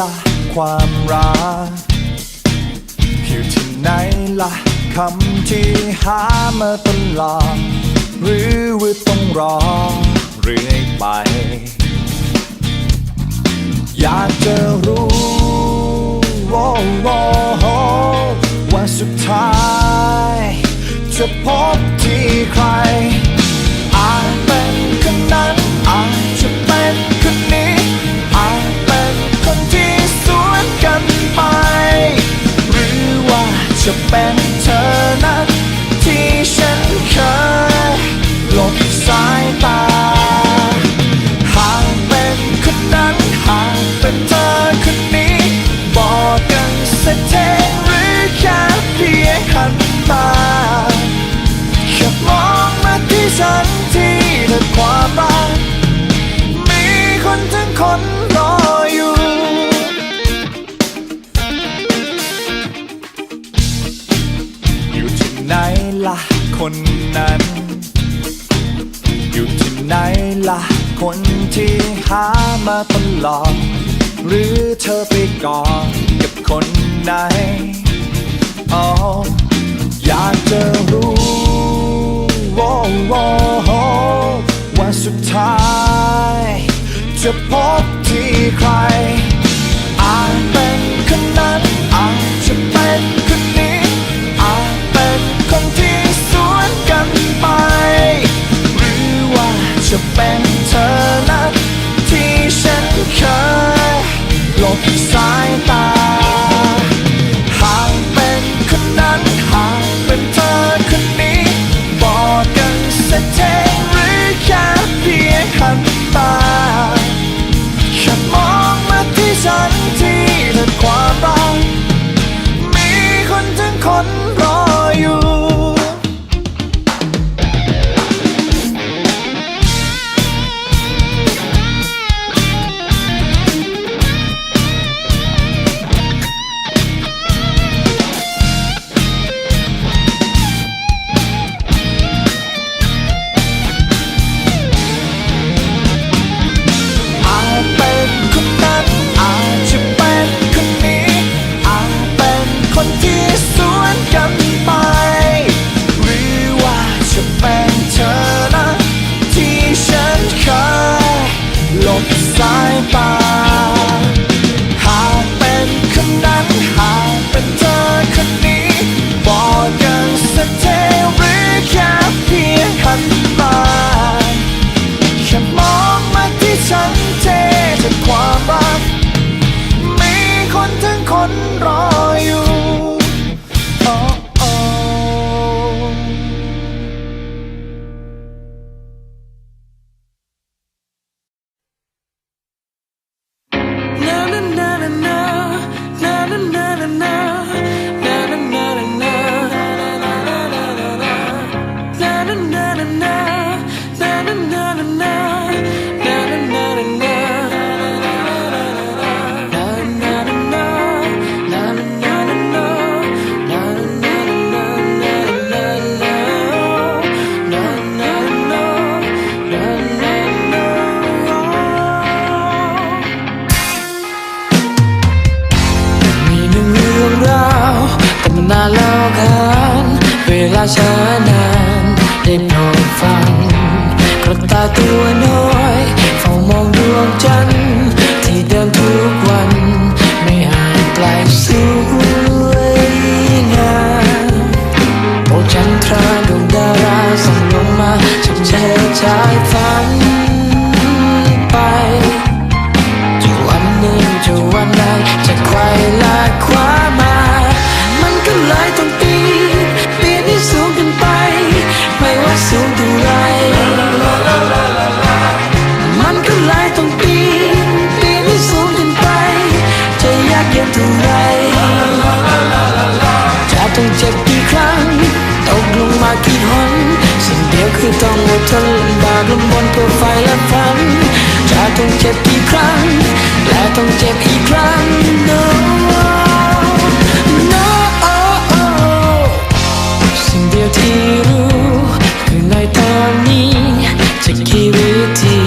ละความรักอยู่ที่ไหนละคำที่หามาตลอดหรือว่าต้องรอเรื่อยไป อยากจะรู้ Pants. คนที่หามาตลอด หรือเธอไปกอดกับคนไหนอ๋ออยากจะรู้ว่าสุดท้าย จะพบที่ใครอาจเป็นคนนั้น out the window เท่าไรจะต้องเจ็บกี่ครั้งตกลงมากี่หนสิ่งเดียวคือต้องอดทนบากลำบนเพื่อไฟและฝันจะต้องเจ็บกี่ครั้ง และต้องเจ็บอีกครั้ง no no สิ่งเดียวที่รู้คือในตอนนี้จะคิดวิธี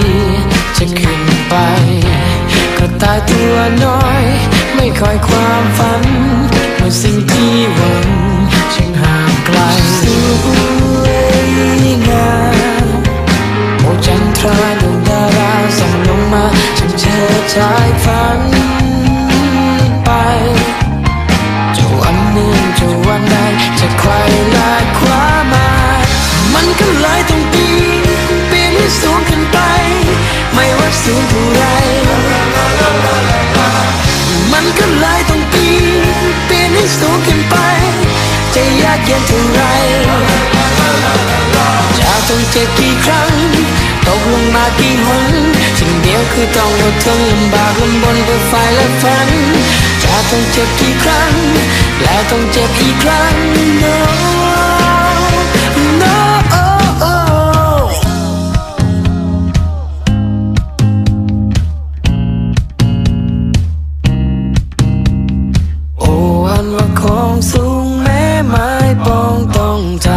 จะขึ้นไป ก็ตายตัวน้อย ไม่คอยความฝันเมื่อสิ่งที่หวังฉันห่างไกลสวยงามโอจันทราดวงดาราส่องลงมาฉันเจอจากฝัน คือต้องอดทนลำบากลำบนเพื่อไฟและฝัน จะต้องเจ็บกี่ครั้ง แล้วต้องเจ็บอีกครั้ง no no oh, oh. โอ้อันว่าของสูงแม้ไม้ปองต้องใจ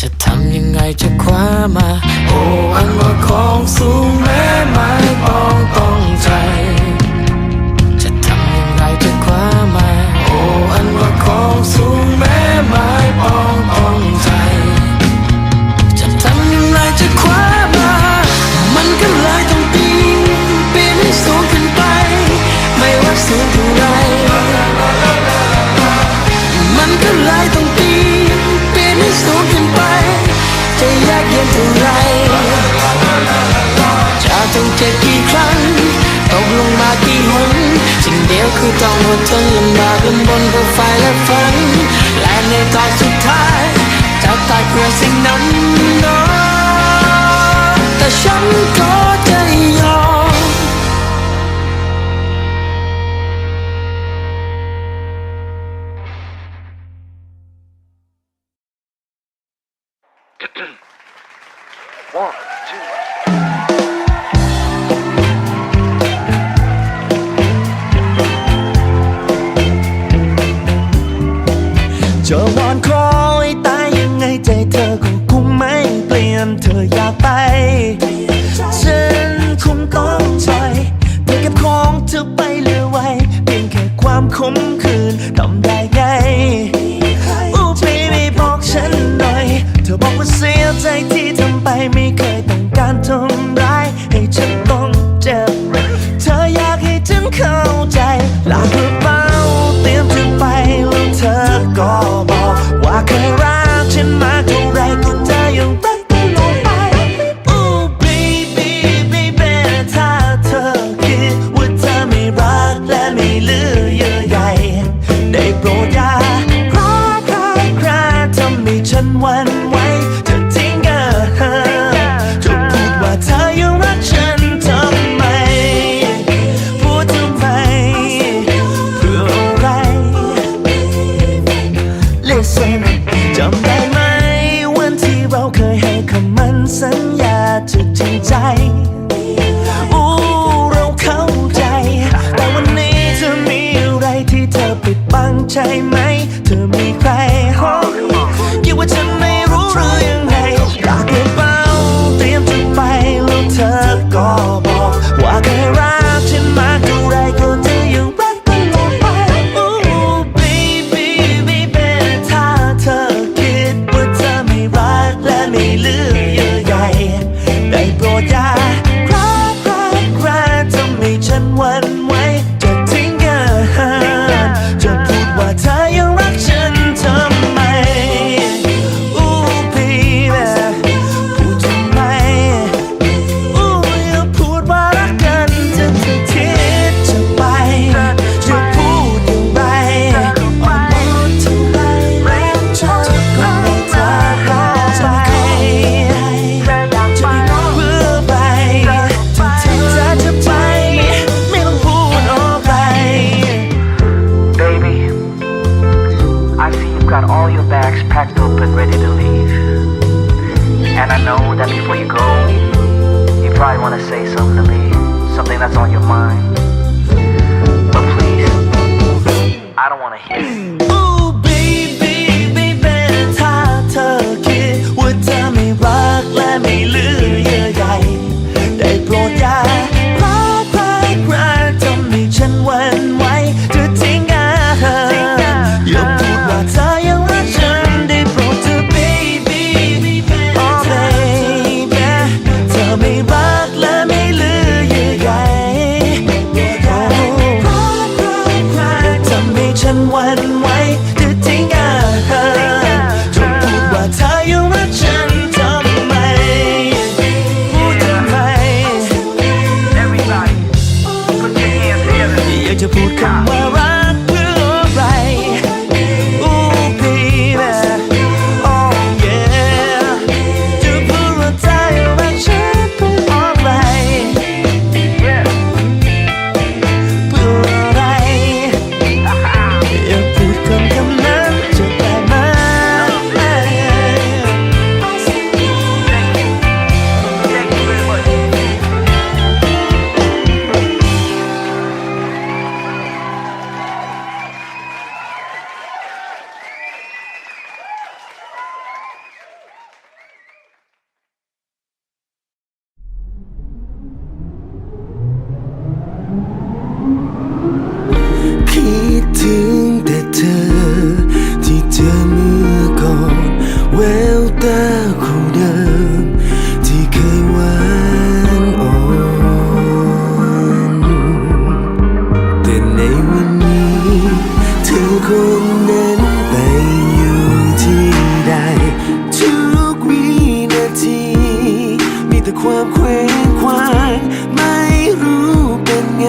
จะทำยังไงจะคว้ามา คือต้องอดทนลำบากลำบนผู้ไฟและฝัน และในตอนสุดท้ายจะตายเพื่อสิ่งนั้น จำได้ไหมวันที่เราเคยให้คำมั่นสัญ I don't wanna hear. แต่ความเคว้งคว้างไม่รู้เป็นไง